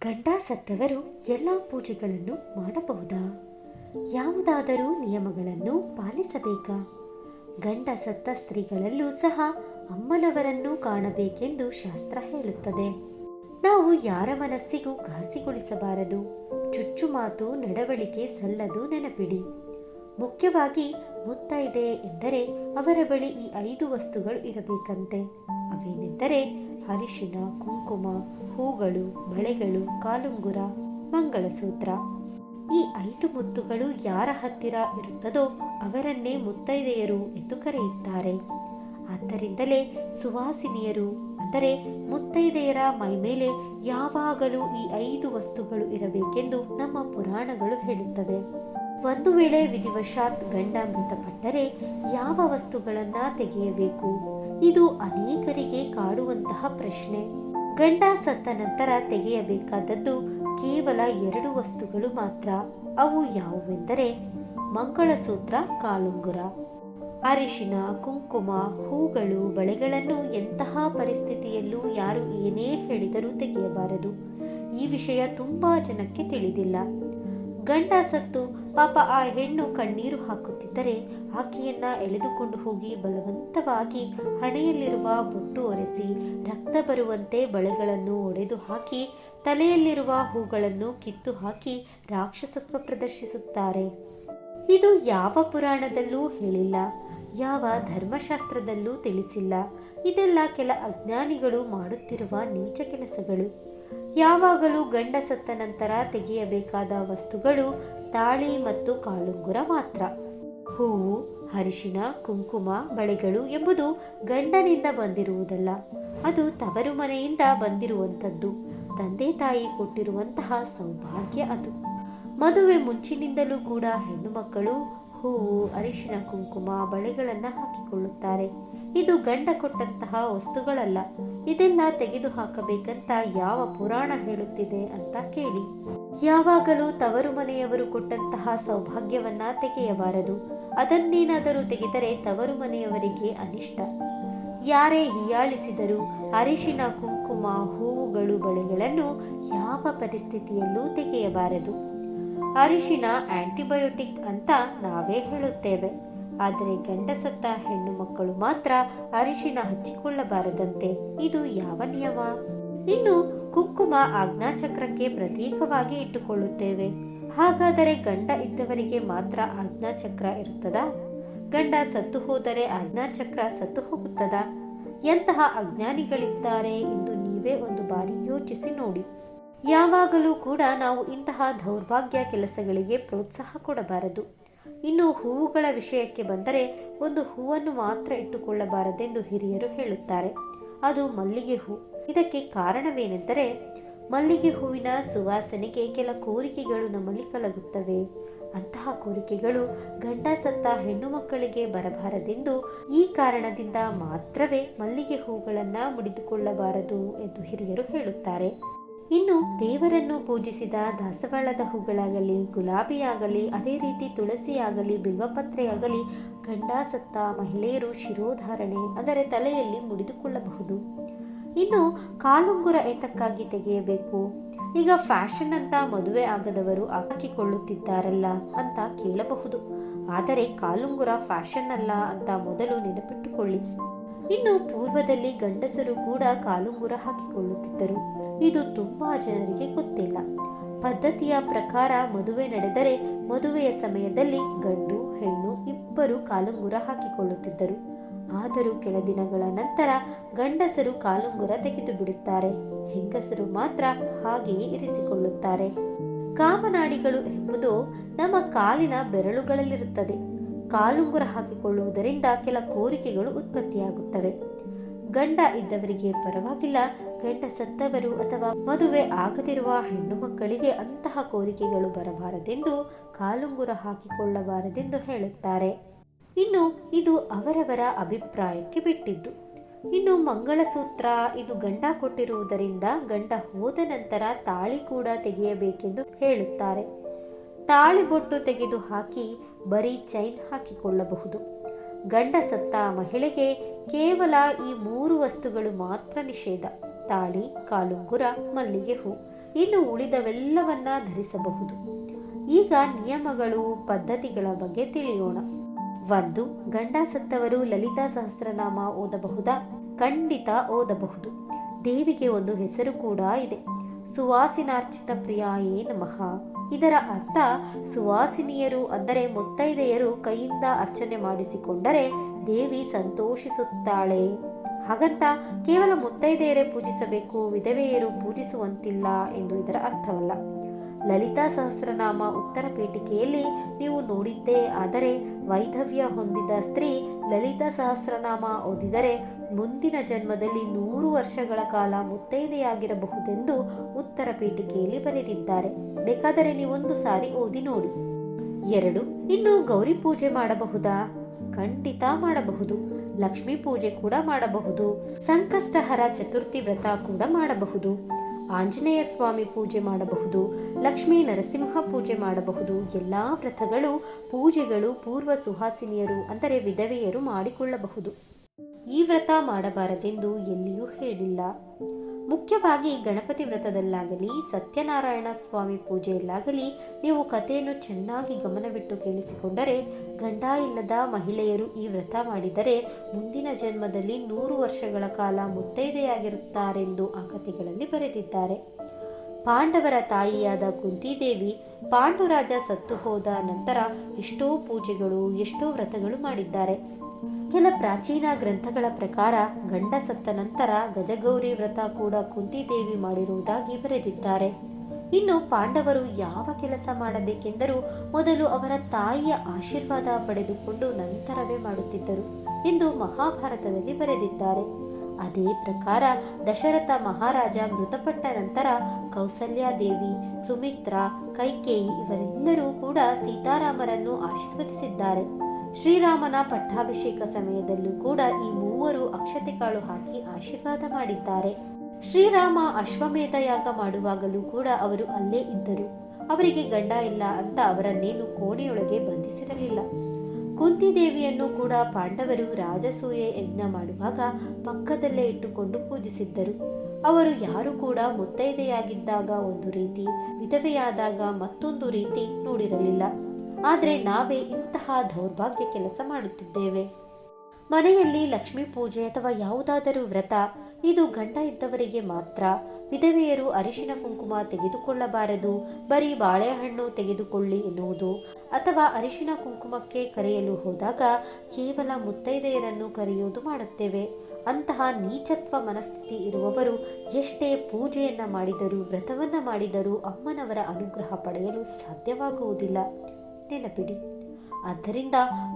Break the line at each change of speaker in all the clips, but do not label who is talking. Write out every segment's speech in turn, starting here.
ಗಂಡ ಸತ್ತವರು ಎಲ್ಲ ಪೂಜೆಗಳನ್ನು ಮಾಡಬಹುದಾ? ಯಾವುದಾದರೂ ನಿಯಮಗಳನ್ನು ಪಾಲಿಸಬೇಕಾ? ಗಂಡ ಸತ್ತ ಸ್ತ್ರೀಗಳಲ್ಲೂ ಸಹ ಅಮ್ಮನವರನ್ನು ಕಾಣಬೇಕೆಂದು ಶಾಸ್ತ್ರ ಹೇಳುತ್ತದೆ. ನಾವು ಯಾರ ಮನಸ್ಸಿಗೂ ಘಾಸಿಗೊಳಿಸಬಾರದು. ಚುಚ್ಚು ಮಾತು ನಡವಳಿಕೆ ಸಲ್ಲದು ನೆನಪಿಡಿ. ಮುಖ್ಯವಾಗಿ ಮುತ್ತೈದೆ ಎಂದರೆ ಅವರ ಬಳಿ ಈ ಐದು ವಸ್ತುಗಳು ಇರಬೇಕಂತೆ. ಅವೇನೆಂದರೆ ಅರಿಶಿನ, ಕುಂಕುಮ, ಹೂಗಳು, ಬಳೆಗಳು, ಕಾಲುಂಗುರ, ಮಂಗಳಸೂತ್ರ. ಈ ಐದು ಮುತ್ತುಗಳು ಯಾರ ಹತ್ತಿರ ಇರುತ್ತದೋ ಅವರನ್ನೇ ಮುತ್ತೈದೆಯರು ಎಂದು ಕರೆಯುತ್ತಾರೆ. ಆದ್ದರಿಂದಲೇ ಸುವಾಸಿನಿಯರು, ಅಂದರೆ ಮುತ್ತೈದೆಯರ ಮೈಮೇಲೆ ಯಾವಾಗಲೂ ಈ ಐದು ವಸ್ತುಗಳು ಇರಬೇಕೆಂದು ನಮ್ಮ ಪುರಾಣಗಳು ಹೇಳುತ್ತವೆ. ಒಂದು ವೇಳೆ ವಿಧಿವಶಾತ್ ಗಂಡ ಮೃತಪಟ್ಟರೆ ಯಾವ ವಸ್ತುಗಳನ್ನ ತೆಗೆಯಬೇಕು? ಇದು ಅನೇಕರಿಗೆ ಕಾಡುವಂತಹ ಪ್ರಶ್ನೆ. ಗಂಡ ಸತ್ತ ನಂತರ ತೆಗೆಯಬೇಕಾದದ್ದು ಕೇವಲ ಎರಡು ವಸ್ತುಗಳು ಮಾತ್ರ. ಅವು ಯಾವುವೆಂದರೆ ಮಂಗಳಸೂತ್ರ, ಕಾಲುಂಗುರ. ಅರಿಶಿನ, ಕುಂಕುಮ, ಹೂಗಳು, ಬಳೆಗಳನ್ನು ಎಂತಹ ಪರಿಸ್ಥಿತಿಯಲ್ಲೂ ಯಾರು ಏನೇ ಹೇಳಿದರೂ ತೆಗೆಯಬಾರದು. ಈ ವಿಷಯ ತುಂಬಾ ಜನಕ್ಕೆ ತಿಳಿದಿಲ್ಲ. ಗಂಡ ಸತ್ತು ಪಾಪ ಆ ಹೆಣ್ಣು ಕಣ್ಣೀರು ಹಾಕುತ್ತಿದ್ದರೆ ಆಕೆಯನ್ನ ಎಳೆದುಕೊಂಡು ಹೋಗಿ ಬಲವಂತವಾಗಿ ಹಣೆಯಲ್ಲಿರುವ ಬೊಟ್ಟು ಒರೆಸಿ ರಕ್ತ ಬರುವಂತೆ ಬಳೆಗಳನ್ನು ಒಡೆದು ಹಾಕಿ ತಲೆಯಲ್ಲಿರುವ ಹೂಗಳನ್ನು ಕಿತ್ತು ಹಾಕಿ ರಾಕ್ಷಸತ್ವ ಪ್ರದರ್ಶಿಸುತ್ತಾರೆ. ಇದು ಯಾವ ಪುರಾಣದಲ್ಲೂ ಹೇಳಿಲ್ಲ, ಯಾವ ಧರ್ಮಶಾಸ್ತ್ರದಲ್ಲೂ ತಿಳಿಸಿಲ್ಲ. ಇದೆಲ್ಲ ಕೆಲ ಅಜ್ಞಾನಿಗಳು ಮಾಡುತ್ತಿರುವ ನೀಚ ಕೆಲಸಗಳು. ಯಾವಾಗಲೂ ಗಂಡ ಸತ್ತ ನಂತರ ತೆಗೆಯಬೇಕಾದ ವಸ್ತುಗಳು ತಾಳಿ ಮತ್ತು ಕಾಲುಂಗುರ ಮಾತ್ರ. ಹೂವು ಅರಿಶಿನ ಕುಂಕುಮ, ಬಳೆಗಳು ಎಂಬುದು ಗಂಡನಿಂದ ಬಂದಿರುವುದಲ್ಲ. ಅದು ತವರು ಮನೆಯಿಂದ ಬಂದಿರುವಂಥದ್ದು. ತಂದೆ ತಾಯಿ ಕೊಟ್ಟಿರುವಂತಹ ಸೌಭಾಗ್ಯ ಅದು. ಮದುವೆ ಮುಂಚಿನಿಂದಲೂ ಕೂಡ ಹೆಣ್ಣು ಮಕ್ಕಳು ಹೂವು ಅರಿಶಿನ ಕುಂಕುಮ, ಬಳೆಗಳನ್ನು ಹಾಕಿಕೊಳ್ಳುತ್ತಾರೆ. ಇದು ಗಂಡ ಕೊಟ್ಟಂತಹ ವಸ್ತುಗಳಲ್ಲ. ಇದೆಲ್ಲ ತೆಗೆದು ಹಾಕಬೇಕಂತ ಯಾವ ಪುರಾಣ ಹೇಳುತ್ತಿದೆ ಅಂತ ಕೇಳಿ. ಯಾವಾಗಲೂ ತವರು ಮನೆಯವರು ಕೊಟ್ಟಂತಹ ಸೌಭಾಗ್ಯವನ್ನ ತೆಗೆಯಬಾರದು. ಅದನ್ನೇನಾದರೂ ತೆಗೆದರೆ ತವರು ಮನೆಯವರಿಗೆ ಅನಿಷ್ಟ. ಯಾರೇ ಹೀಯಾಳಿಸಿದರೂ ಅರಿಶಿನ, ಕುಂಕುಮ, ಹೂವುಗಳು, ಬಳೆಗಳನ್ನು ಯಾವ ಪರಿಸ್ಥಿತಿಯಲ್ಲೂ ತೆಗೆಯಬಾರದು. ಅರಿಶಿನ ಆಂಟಿಬಯೋಟಿಕ್ ಅಂತ ನಾವೇ ಹೇಳುತ್ತೇವೆ. ಆದರೆ ಗಂಡಸತ್ತ ಹೆಣ್ಣು ಮಕ್ಕಳು ಮಾತ್ರ ಅರಿಶಿನ ಹಚ್ಚಿಕೊಳ್ಳಬಾರದಂತೆ. ಇದು ಯಾವ ನಿಯಮ? ಇನ್ನು ಕುಂಕುಮ ಆಜ್ಞಾಚಕ್ರಕ್ಕೆ ಪ್ರತೀಕವಾಗಿ ಇಟ್ಟುಕೊಳ್ಳುತ್ತೇವೆ. ಹಾಗಾದರೆ ಗಂಡ ಇದ್ದವರಿಗೆ ಮಾತ್ರ ಆಜ್ಞಾಚಕ್ರ ಇರುತ್ತದಾ? ಗಂಡ ಸತ್ತು ಹೋದರೆ ಆಜ್ಞಾಚಕ್ರ ಸತ್ತು ಹೋಗುತ್ತದಾ? ಎಂತಹ ಅಜ್ಞಾನಿಗಳಿದ್ದಾರೆ ಎಂದು ನೀವೇ ಒಂದು ಬಾರಿ ಯೋಚಿಸಿ ನೋಡಿ. ಯಾವಾಗಲೂ ಕೂಡ ನಾವು ಇಂತಹ ದೌರ್ಭಾಗ್ಯ ಕೆಲಸಗಳಿಗೆ ಪ್ರೋತ್ಸಾಹ ಕೊಡಬಾರದು. ಇನ್ನು ಹೂವುಗಳ ವಿಷಯಕ್ಕೆ ಬಂದರೆ ಒಂದು ಹೂವನ್ನು ಮಾತ್ರ ಇಟ್ಟುಕೊಳ್ಳಬಾರದೆಂದು ಹಿರಿಯರು ಹೇಳುತ್ತಾರೆ. ಅದು ಮಲ್ಲಿಗೆ ಹೂ. ಇದಕ್ಕೆ ಕಾರಣವೇನೆಂದರೆ ಮಲ್ಲಿಗೆ ಹೂವಿನ ಸುವಾಸನೆಗೆ ಕೆಲ ಕೋರಿಕೆಗಳು ನಮ್ಮಲ್ಲಿ ಕಲಗುತ್ತವೆ. ಅಂತಹ ಕೋರಿಕೆಗಳು ಗಂಡ ಸತ್ತ ಹೆಣ್ಣು ಮಕ್ಕಳಿಗೆ ಬರಬಾರದೆಂದು ಈ ಕಾರಣದಿಂದ ಮಾತ್ರವೇ ಮಲ್ಲಿಗೆ ಹೂಗಳನ್ನು ಮುಡಿದುಕೊಳ್ಳಬಾರದು ಎಂದು ಹಿರಿಯರು ಹೇಳುತ್ತಾರೆ. ಇನ್ನು ದೇವರನ್ನು ಪೂಜಿಸಿದ ದಾಸವಾಳದ ಹೂಗಳಾಗಲಿ, ಗುಲಾಬಿಯಾಗಲಿ, ಅದೇ ರೀತಿ ತುಳಸಿಯಾಗಲಿ, ಬಿಲ್ವಪತ್ರೆಯಾಗಲಿ ಗಂಡ ಸತ್ತ ಮಹಿಳೆಯರು ಶಿರೋಧಾರಣೆ ಅಂದರೆ ತಲೆಯಲ್ಲಿ ಮುಡಿದುಕೊಳ್ಳಬಹುದು. ಇನ್ನು ಕಾಲುಂಗುರ ಏತಕ್ಕಾಗಿ ತೆಗೆಯಬೇಕು? ಈಗ ಫ್ಯಾಷನ್ ಅಂತ ಮದುವೆ ಆಗದವರು ಹಾಕಿಕೊಳ್ಳುತ್ತಿದ್ದಾರಲ್ಲ ಅಂತ ಕೇಳಬಹುದು. ಆದರೆ ಕಾಲುಂಗುರ ಫ್ಯಾಷನ್ ಅಲ್ಲ ಅಂತ ಮೊದಲು ನೆನಪಿಟ್ಟುಕೊಳ್ಳಿ. ಇನ್ನು ಪೂರ್ವದಲ್ಲಿ ಗಂಡಸರು ಕೂಡ ಕಾಲುಂಗುರ ಹಾಕಿಕೊಳ್ಳುತ್ತಿದ್ದರು. ಇದು ತುಂಬಾ ಜನರಿಗೆ ಗೊತ್ತಿಲ್ಲ. ಪದ್ಧತಿಯ ಪ್ರಕಾರ ಮದುವೆ ನಡೆದರೆ ಮದುವೆಯ ಸಮಯದಲ್ಲಿ ಗಂಡು, ಹೆಣ್ಣು ಇಬ್ಬರು ಕಾಲುಂಗುರ ಹಾಕಿಕೊಳ್ಳುತ್ತಿದ್ದರು. ಆದರೂ ಕೆಲ ದಿನಗಳ ನಂತರ ಗಂಡಸರು ಕಾಲುಂಗುರ ತೆಗೆದು ಬಿಡುತ್ತಾರೆ ಹೆಂಗಸರು ಮಾತ್ರ ಹಾಗೆಯೇ ಇರಿಸಿಕೊಳ್ಳುತ್ತಾರೆ. ಕಾಮನಾಡಿಗಳು ಎಂಬುದು ನಮ್ಮ ಕಾಲಿನ ಬೆರಳುಗಳಲ್ಲಿರುತ್ತದೆ. ಕಾಲುಂಗುರ ಹಾಕಿಕೊಳ್ಳುವುದರಿಂದ ಕೆಲ ಕೋರಿಕೆಗಳು ಉತ್ಪತ್ತಿಯಾಗುತ್ತವೆ. ಗಂಡ ಇದ್ದವರಿಗೆ ಪರವಾಗಿಲ್ಲ, ಗಂಡ ಸತ್ತವರು ಅಥವಾ ಮದುವೆ ಆಗದಿರುವ ಹೆಣ್ಣು ಮಕ್ಕಳಿಗೆ ಅಂತಹ ಕೋರಿಕೆಗಳು ಬರಬಾರದೆಂದು ಕಾಲುಂಗುರ ಹಾಕಿಕೊಳ್ಳಬಾರದೆಂದು ಹೇಳುತ್ತಾರೆ. ಇನ್ನು ಇದು ಅವರವರ ಅಭಿಪ್ರಾಯಕ್ಕೆ ಬಿಟ್ಟಿದ್ದು. ಇನ್ನು ಮಂಗಳಸೂತ್ರ, ಇದು ಗಂಡ ಕೊಟ್ಟಿರುವುದರಿಂದ ಗಂಡ ಹೋದ ನಂತರ ತಾಳಿ ಕೂಡ ತೆಗೆಯಬೇಕೆಂದು ಹೇಳುತ್ತಾರೆ. ತಾಳಿ ಬೊಟ್ಟು ತೆಗೆದು ಹಾಕಿ ಬರೀ ಚೈನ್ ಹಾಕಿಕೊಳ್ಳಬಹುದು. ಗಂಡ ಸತ್ತ ಮಹಿಳೆಗೆ ಕೇವಲ ಈ ಮೂರು ವಸ್ತುಗಳು ಮಾತ್ರ ನಿಷೇಧ. ತಾಳಿ, ಕಾಲುಂಗುರ, ಮಲ್ಲಿಗೆ ಹೂ. ಇನ್ನು ಉಳಿದವೆಲ್ಲವನ್ನ ಧರಿಸಬಹುದು. ಈಗ ನಿಯಮಗಳು, ಪದ್ಧತಿಗಳ ಬಗ್ಗೆ ತಿಳಿಯೋಣ. ಒಂದು, ಗಂಡ ಸತ್ತವರು ಲಲಿತಾ ಸಹಸ್ರನಾಮ ಓದಬಹುದಾ? ಖಂಡಿತ ಓದಬಹುದು. ದೇವಿಗೆ ಒಂದು ಹೆಸರು ಕೂಡ ಇದೆ. ಸುವಾಸಿನಾರ್ಚಿತ ಪ್ರಿಯಾಯೇ ನಮಃ. ಇದರ ಅರ್ಥ ಸುವಾಸಿನಿಯರು, ಅಂದರೆ ಮುತ್ತೈದೆಯರು ಕೈಯಿಂದ ಅರ್ಚನೆ ಮಾಡಿಸಿಕೊಂಡರೆ ದೇವಿ ಸಂತೋಷಿಸುತ್ತಾಳೆ. ಹಾಗಂತ ಕೇವಲ ಮುತ್ತೈದೆಯರೇ ಪೂಜಿಸಬೇಕು, ವಿಧವೆಯರು ಪೂಜಿಸುವಂತಿಲ್ಲ ಎಂದು ಇದರ ಅರ್ಥವಲ್ಲ. ಲಲಿತಾ ಸಹಸ್ರನಾಮ ಉತ್ತರ ಪೀಠಿಕೆಯಲ್ಲಿ ನೀವು ನೋಡಿದ್ದೇ ಆದರೆ ವೈಧವ್ಯ ಹೊಂದಿದ ಸ್ತ್ರೀ ಲಲಿತಾ ಸಹಸ್ರನಾಮ ಓದಿದರೆ ಮುಂದಿನ ಜನ್ಮದಲ್ಲಿ ನೂರು ವರ್ಷಗಳ ಕಾಲ ಮುತ್ತೈದೆಯಾಗಿರಬಹುದೆಂದು ಉತ್ತರ ಪೀಠಿಕೆಯಲ್ಲಿ ಬರೆದಿದ್ದಾರೆ. ಬೇಕಾದರೆ ನೀವೊಂದು ಸಾರಿ ಓದಿ ನೋಡಿ. ಎರಡು, ಇನ್ನು ಗೌರಿ ಪೂಜೆ ಮಾಡಬಹುದಾ? ಖಂಡಿತ ಮಾಡಬಹುದು. ಲಕ್ಷ್ಮೀ ಪೂಜೆ ಕೂಡ ಮಾಡಬಹುದು. ಸಂಕಷ್ಟಹರ ಚತುರ್ಥಿ ವ್ರತ ಕೂಡ ಮಾಡಬಹುದು. ಆಂಜನೇಯ ಸ್ವಾಮಿ ಪೂಜೆ ಮಾಡಬಹುದು, ಲಕ್ಷ್ಮೀ ನರಸಿಂಹ ಪೂಜೆ ಮಾಡಬಹುದು, ಎಲ್ಲ ವ್ರತಗಳು, ಪೂಜೆಗಳು ಪೂರ್ವ ಸುಹಾಸಿನಿಯರು, ಅಂದರೆ ವಿಧವೆಯರು ಮಾಡಿಕೊಳ್ಳಬಹುದು. ಈ ವ್ರತ ಮಾಡಬಾರದೆಂದು ಎಲ್ಲಿಯೂ ಹೇಳಿಲ್ಲ. ಮುಖ್ಯವಾಗಿ ಗಣಪತಿ ವ್ರತದಲ್ಲಾಗಲಿ, ಸತ್ಯನಾರಾಯಣ ಸ್ವಾಮಿ ಪೂಜೆಯಲ್ಲಾಗಲಿ, ನೀವು ಕಥೆಯನ್ನು ಚೆನ್ನಾಗಿ ಗಮನವಿಟ್ಟು ಕೇಳಿಸಿಕೊಂಡರೆ ಗಂಡ ಇಲ್ಲದ ಮಹಿಳೆಯರು ಈ ವ್ರತ ಮಾಡಿದರೆ ಮುಂದಿನ ಜನ್ಮದಲ್ಲಿ ನೂರು ವರ್ಷಗಳ ಕಾಲ ಮುತ್ತೈದೆಯಾಗಿರುತ್ತಾರೆಂದು ಆ ಕಥೆಗಳಲ್ಲಿ ಬರೆದಿದ್ದಾರೆ. ಪಾಂಡವರ ತಾಯಿಯಾದ ಕುಂತಿದೇವಿ ಪಾಂಡುರಾಜ ಸತ್ತು ಹೋದ ನಂತರ ಎಷ್ಟೋ ಪೂಜೆಗಳು, ಎಷ್ಟೋ ವ್ರತಗಳು ಮಾಡಿದ್ದಾರೆ. ಕೆಲ ಪ್ರಾಚೀನ ಗ್ರಂಥಗಳ ಪ್ರಕಾರ ಗಂಡ ಸತ್ತ ನಂತರ ಗಜಗೌರಿ ವ್ರತ ಕೂಡ ಕುಂತಿದೇವಿ ಮಾಡಿರುವುದಾಗಿ ಬರೆದಿದ್ದಾರೆ. ಇನ್ನು ಪಾಂಡವರು ಯಾವ ಕೆಲಸ ಮಾಡಬೇಕೆಂದರೂ ಮೊದಲು ಅವರ ತಾಯಿಯ ಆಶೀರ್ವಾದ ಪಡೆದುಕೊಂಡು ನಂತರವೇ ಮಾಡುತ್ತಿದ್ದರು ಎಂದು ಮಹಾಭಾರತದಲ್ಲಿ ಬರೆದಿದ್ದಾರೆ. ಅದೇ ಪ್ರಕಾರ ದಶರಥ ಮಹಾರಾಜ ಮೃತಪಟ್ಟ ನಂತರ ಕೌಸಲ್ಯಾದೇವಿ, ಸುಮಿತ್ರ, ಕೈಕೇಯಿ ಇವರೆಲ್ಲರೂ ಕೂಡ ಸೀತಾರಾಮರನ್ನು ಆಶೀರ್ವದಿಸಿದ್ದಾರೆ. ಶ್ರೀರಾಮನ ಪಟ್ಟಾಭಿಷೇಕ ಸಮಯದಲ್ಲೂ ಕೂಡ ಈ ಮೂವರು ಅಕ್ಷತೆ ಕಾಳು ಹಾಕಿ ಆಶೀರ್ವಾದ ಮಾಡಿದ್ದಾರೆ. ಶ್ರೀರಾಮ ಅಶ್ವಮೇಧ ಯಾಗ ಮಾಡುವಾಗಲೂ ಕೂಡ ಅವರು ಅಲ್ಲೇ ಇದ್ದರು. ಅವರಿಗೆ ಗಂಡ ಇಲ್ಲ ಅಂತ ಅವರನ್ನೇನು ಕೋಣೆಯೊಳಗೆ ಬಂಧಿಸಿರಲಿಲ್ಲ. ಕುಂತಿದೇವಿಯನ್ನು ಕೂಡ ಪಾಂಡವರು ರಾಜಸೂಯೆ ಯಜ್ಞ ಮಾಡುವಾಗ ಪಕ್ಕದಲ್ಲೇ ಇಟ್ಟುಕೊಂಡು ಪೂಜಿಸಿದ್ದರು. ಅವರು ಯಾರು ಕೂಡ ಮುತ್ತೈದೆಯಾಗಿದ್ದಾಗ ಒಂದು ರೀತಿ, ವಿಧವೆಯಾದಾಗ ಮತ್ತೊಂದು ರೀತಿ ನೋಡಿರಲಿಲ್ಲ. ಆದರೆ ನಾವೇ ಇಂತಹ ದೌರ್ಭಾಗ್ಯ ಕೆಲಸ ಮಾಡುತ್ತಿದ್ದೇವೆ. ಮನೆಯಲ್ಲಿ ಲಕ್ಷ್ಮೀ ಪೂಜೆ ಅಥವಾ ಯಾವುದಾದರೂ ವ್ರತ ಇದು ಗಂಡ ಇದ್ದವರಿಗೆ ಮಾತ್ರ. ವಿಧವೆಯರು ಅರಿಶಿನ ಕುಂಕುಮ ತೆಗೆದುಕೊಳ್ಳಬಾರದು. ಬರೀ ಬಾಳೆಹಣ್ಣು ತೆಗೆದುಕೊಳ್ಳಿ ಎನ್ನುವುದು. ಅಥವಾ ಅರಿಶಿನ ಕುಂಕುಮಕ್ಕೆ ಕರೆಯಲು ಹೋದಾಗ ಕೇವಲ ಮುತ್ತೈದೆಯರನ್ನು ಕರೆಯುವುದು ಮಾಡುತ್ತೇವೆ. ಅಂತಹ ನೀಚತ್ವ ಮನಸ್ಥಿತಿ ಇರುವವರು ಎಷ್ಟೇ ಪೂಜೆಯನ್ನ ಮಾಡಿದರೂ, ವ್ರತವನ್ನ ಮಾಡಿದರೂ ಅಮ್ಮನವರ ಅನುಗ್ರಹ ಪಡೆಯಲು ಸಾಧ್ಯವಾಗುವುದಿಲ್ಲ. ನೆನಪಿಡಿ. ಆದ್ದರಿಂದ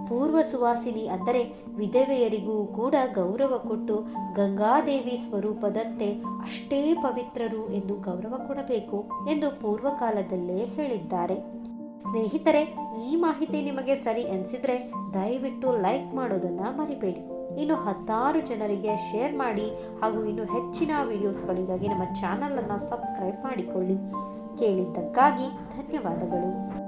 ಪೂರ್ವ ಸುವಾಸಿನಿ ಅಂದರೆ ವಿಧವೆಯರಿಗೂ ಕೂಡ ಗೌರವ ಕೊಟ್ಟು ಗಂಗಾದೇವಿ ಸ್ವರೂಪದಂತೆ ಅಷ್ಟೇ ಪವಿತ್ರರು ಎಂದು ಗೌರವ ಕೊಡಬೇಕು ಎಂದು ಪೂರ್ವಕಾಲದಲ್ಲೇ ಹೇಳಿದ್ದಾರೆ. ಸ್ನೇಹಿತರೆ, ಈ ಮಾಹಿತಿ ನಿಮಗೆ ಸರಿ ಅನಿಸಿದ್ರೆ ದಯವಿಟ್ಟು ಲೈಕ್ ಮಾಡೋದನ್ನ ಮರಿಬೇಡಿ. ಇನ್ನು ಹತ್ತಾರು ಜನರಿಗೆ ಶೇರ್ ಮಾಡಿ ಹಾಗೂ ಇನ್ನು ಹೆಚ್ಚಿನ ವಿಡಿಯೋಸ್ಗಳಿಗಾಗಿ ನಮ್ಮ ಚಾನಲನ್ನು ಸಬ್ಸ್ಕ್ರೈಬ್ ಮಾಡಿಕೊಳ್ಳಿ. ಕೇಳಿದ್ದಕ್ಕಾಗಿ ಧನ್ಯವಾದಗಳು.